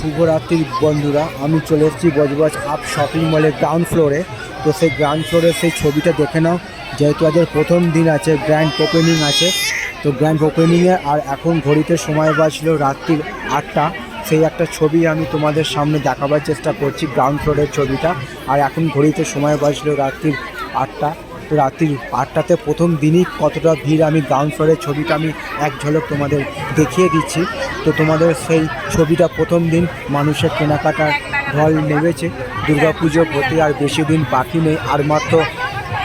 শুভরাত্রির বন্ধুরা, আমি চলে এসেছি বজবজ আপ শপিং মলের গ্রাউন্ড ফ্লোরে তো সেই গ্রাউন্ড ফ্লোরের সেই ছবিটা দেখে নাও, যেহেতু আজের প্রথম দিন আছে গ্র্যান্ড ওপেনিং আছে। তো গ্র্যান্ড ওপেনিংয়ে আর এখন ঘড়িতে সময় বাজছিল রাত্রির আটটা। সেই একটা ছবি আমি তোমাদের সামনে দেখাবার চেষ্টা করছি গ্রাউন্ড ফ্লোরের ছবিটা। আর এখন ঘড়িতে সময় বাজছিল রাত্রির আটটা। রাত্রির আটটাতে প্রথম দিনই কতটা ভিড় আমি গ্রাউন্ড ফ্লোরের ছবিটা আমি এক ঝলক তোমাদের দেখিয়ে দিচ্ছি। তো তোমাদের সেই ছবিটা প্রথম দিন মানুষের কেনাকাটার ঢল নেমেছে। দুর্গাপুজো হতে আর বেশি দিন বাকি নেই, আর মাত্র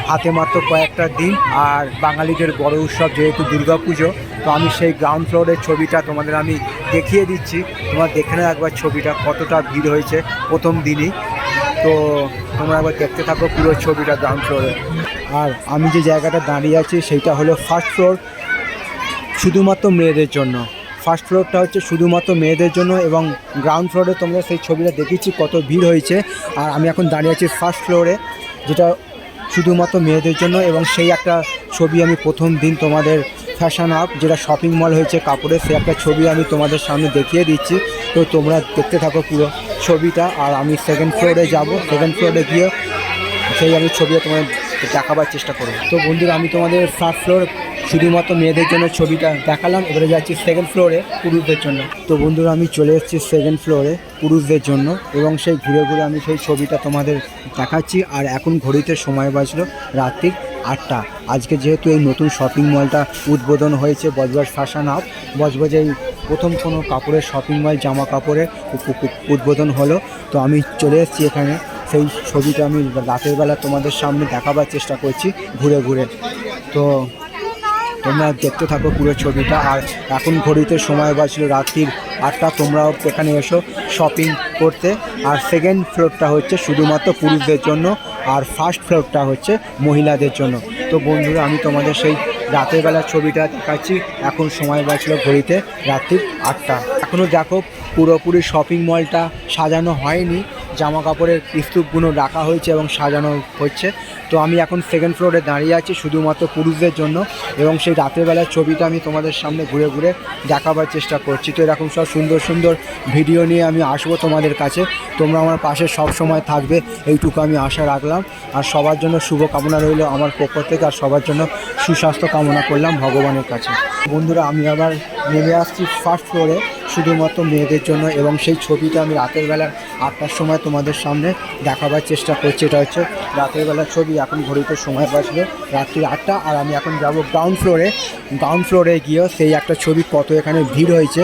হাতে মাত্র কয়েকটা দিন, আর বাঙালিদের বড় উৎসব যেহেতু দুর্গাপুজো, তো আমি সেই গ্রাউন্ড ফ্লোরের ছবিটা তোমাদের আমি দেখিয়ে দিচ্ছি। তোমার দেখে একবার ছবিটা কতটা ভিড় হয়েছে প্রথম দিনই। তো তোমরা একবার দেখতে থাকো পুরো ছবিটা গ্রাউন্ড ফ্লোরে। আর আমি যে জায়গাটা দাঁড়িয়ে আছি সেইটা হলো ফার্স্ট ফ্লোর শুধুমাত্র মেয়েদের জন্য। ফার্স্ট ফ্লোরটা হচ্ছে শুধুমাত্র মেয়েদের জন্য এবং গ্রাউন্ড ফ্লোরে তোমরা সেই ছবিটা দেখেছি, কত ভিড় হয়েছে। আর আমি এখন দাঁড়িয়ে আছি ফার্স্ট ফ্লোরে যেটা শুধুমাত্র মেয়েদের জন্য এবং সেই একটা ছবি আমি প্রথম দিন তোমাদের ফ্যাশন আপ যেটা শপিং মল হয়েছে কাপড়ের, সেই একটা ছবি আমি তোমাদের সামনে দেখিয়ে দিচ্ছি। তো তোমরা দেখতে থাকো পুরো। ছবিটা আর আমি সেকেন্ড ফ্লোরে যাব। সেকেন্ড ফ্লোরে গিয়ে সেই আমি ছবিটা তোমাদের দেখাবার চেষ্টা করব। তো বন্ধুরা, আমি তোমাদের ফার্স্ট ফ্লোর শুধুমাত্র মেয়েদের জন্য ছবিটা দেখালাম। এবারে যাচ্ছি সেকেন্ড ফ্লোরে পুরুষদের জন্য। তো বন্ধুরা, আমি চলে এসেছি সেকেন্ড ফ্লোরে পুরুষদের জন্য এবং সেই ঘুরে ঘুরে আমি সেই ছবিটা তোমাদের দেখাচ্ছি। আর এখন ঘড়িতে সময় বাজলো রাত্রির আটটা। আজকে যেহেতু এই নতুন শপিং মলটা উদ্বোধন হয়েছে বজবজ ফ্যাশন হাব বজবজে এই প্রথম কোনো কাপড়ের শপিং মল জামা কাপড়ের উদ্বোধন হলো। তো আমি চলে এসেছি এখানে। সেই ছবিটা আমি রাতের বেলা তোমাদের সামনে দেখাবার চেষ্টা করছি ঘুরে ঘুরে। তো তোমরা দেখতে থাকো পুরো ছবিটা। আর এখন ঘড়িতে সময় বাজছিল রাত্রির আটটা। তোমরাও এখানে এসো শপিং করতে। আর সেকেন্ড ফ্লোরটা হচ্ছে শুধুমাত্র পুরুষদের জন্য। আর ফার্স্ট ফ্লোরটা হচ্ছে মহিলাদের জন্য। তো বন্ধুরা, আমি তোমাদের সেই রাতের বেলার ছবিটা দেখাচ্ছি। এখন সময় বাড়ছিল ঘড়িতে রাত্রির আটটা। এখনও দেখো পুরোপুরি শপিং মলটা সাজানো হয়নি। জামা কাপড়ের স্তূপগুলো রাখা হয়েছে এবং সাজানো হচ্ছে। তো আমি এখন সেকেন্ড ফ্লোরে দাঁড়িয়ে আছি শুধুমাত্র পুরুষদের জন্য এবং সেই রাতের বেলার ছবিটা আমি তোমাদের সামনে ঘুরে ঘুরে দেখাবার চেষ্টা করছি। তো এরকম সব সুন্দর সুন্দর ভিডিও নিয়ে আমি আসব তোমাদের কাছে। তোমরা আমার পাশে সব সময় থাকবে, এইটুকু আমি আশা রাখলাম। আর সবার জন্য শুভ কামনা রইল আমার পক্ষ থেকে, আর সবার জন্য সুস্বাস্থ্য কামনা করলাম ভগবানের কাছে। বন্ধুরা, আমি আবার নেমে আসছি ফার্স্ট ফ্লোরে শুধুমাত্র মেয়েদের জন্য এবং সেই ছবিটা আমি রাতের বেলা আটটার সময় তোমাদের সামনে দেখাবার চেষ্টা করছি। এটা হচ্ছে রাতের বেলার ছবি, এখন ঘড়িতে সময় বাজলো রাত্রি আটটা আর আমি এখন যাব গ্রাউন্ড ফ্লোরে গ্রাউন্ড ফ্লোরে গিয়ে সেই একটা ছবি, কত এখানে ভিড় হয়েছে।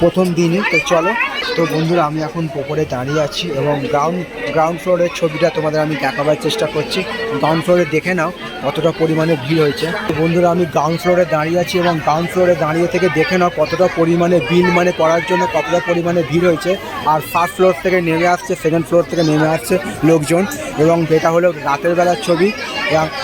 প্রথম দিনই, তো চলো তো বন্ধুরা, আমি এখন ওপরে দাঁড়িয়ে আছি এবং গ্রাউন্ড গ্রাউন্ড ফ্লোরের ছবিটা তোমাদের আমি দেখাবার চেষ্টা করছি। গ্রাউন্ড ফ্লোরে দেখে নাও কতটা পরিমাণে ভিড় হয়েছে। তো বন্ধুরা, আমি গ্রাউন্ড ফ্লোরে দাঁড়িয়ে আছি এবং গ্রাউন্ড ফ্লোরে দাঁড়িয়ে থেকে দেখে নাও কতটা পরিমাণে বিল মানে করার জন্য কতটা পরিমাণে ভিড় হয়েছে। আর ফার্স্ট ফ্লোর থেকে নেমে আসছে সেকেন্ড ফ্লোর থেকে নেমে আসছে লোকজন এবং এটা হলো রাতের বেলার ছবি।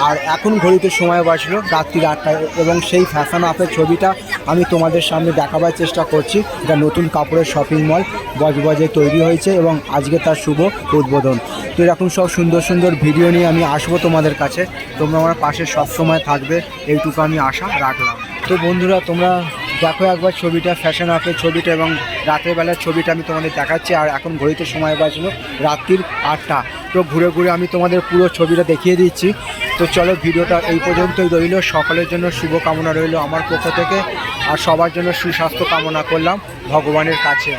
আর এখন ঘড়িতে সময় বাঁচলো রাত্রি আটটায় এবং সেই ফ্যাশন আপের ছবিটা আমি তোমাদের সামনে দেখাবার চেষ্টা করছি। এটা নতুন কাপড়ের শপিং মল বজবজে তৈরি হয়েছে এবং আজকে তার শুভ উদ্বোধন। তো এরকম সব সুন্দর সুন্দর ভিডিও নিয়ে আমি আসব তোমাদের কাছে। তোমরা আমার পাশে সব সময় থাকবে, এইটুকু আমি আশা রাখলাম। তো বন্ধুরা, তোমরা দেখো একবার ছবিটা ফ্যাশন আপের ছবিটা এবং রাতের বেলার ছবিটা আমি তোমাদের দেখাচ্ছি। আর এখন ঘড়িতে সময় বাজলো রাত্রির আটটা। তো ঘুরে ঘুরে আমি তোমাদের পুরো ছবিটা দেখিয়ে দিচ্ছি। তো চলো ভিডিওটা এই পর্যন্তই রইল। সকলের জন্য শুভ কামনা রইল আমার পক্ষ থেকে। আর সবার জন্য সুস্বাস্থ্য কামনা করলাম ভগবানের কাছে।